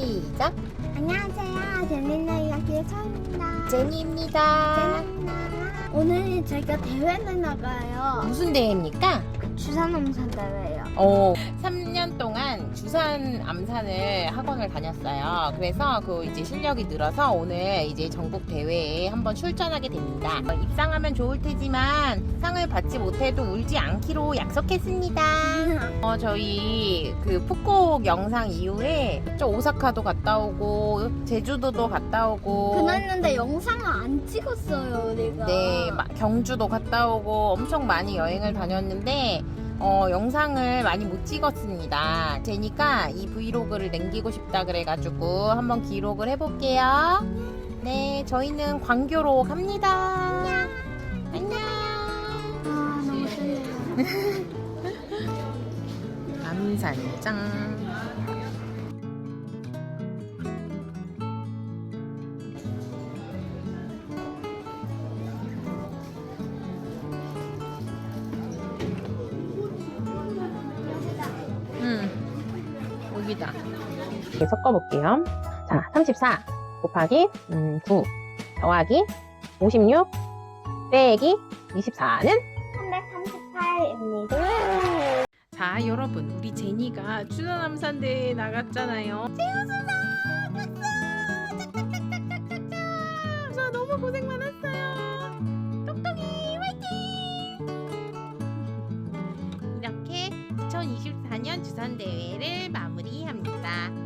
시작. 안녕하세요. 재밌는 이야기의 처음입니다. 제니입니다. 재밌나? 오늘 제가 대회를 나가요. 무슨 대회입니까? 주산농산 대회요. 어, 3년 동안 주산 암산을 학원을 다녔어요. 그래서 그 이제 실력이 늘어서 오늘 이제 전국 대회에 한번 출전하게 됩니다. 어, 입상하면 좋을 테지만 상을 받지 못해도 울지 않기로 약속했습니다. 어, 저희 그 푸콕 영상 이후에 저 오사카도 갔다 오고 제주도도 갔다 오고 그랬는데 영상을 안 찍었어요, 우리가. 네, 마- 경주도 갔다 오고 엄청 많이 여행을 다녔는데 어, 영상을 많이 못 찍었습니다. 제니까 이 브이로그를 남기고 싶다 그래가지고 한번 기록을 해볼게요. 네, 저희는 광교로 갑니다. 안녕. 안녕. 아, 너무 떨려요. 암산장. 음, 여기다. 이렇게 섞어볼게요. 자, 34 곱하기 음, 9 더하기 56 빼기 24는 338입니다. 자 여러분 우리 제니가 추전암산대에 나갔잖아요 제우수사 저 너무 고생 많았어요 똑똑이 화이팅 이렇게 2024년 주산대회를 합니다.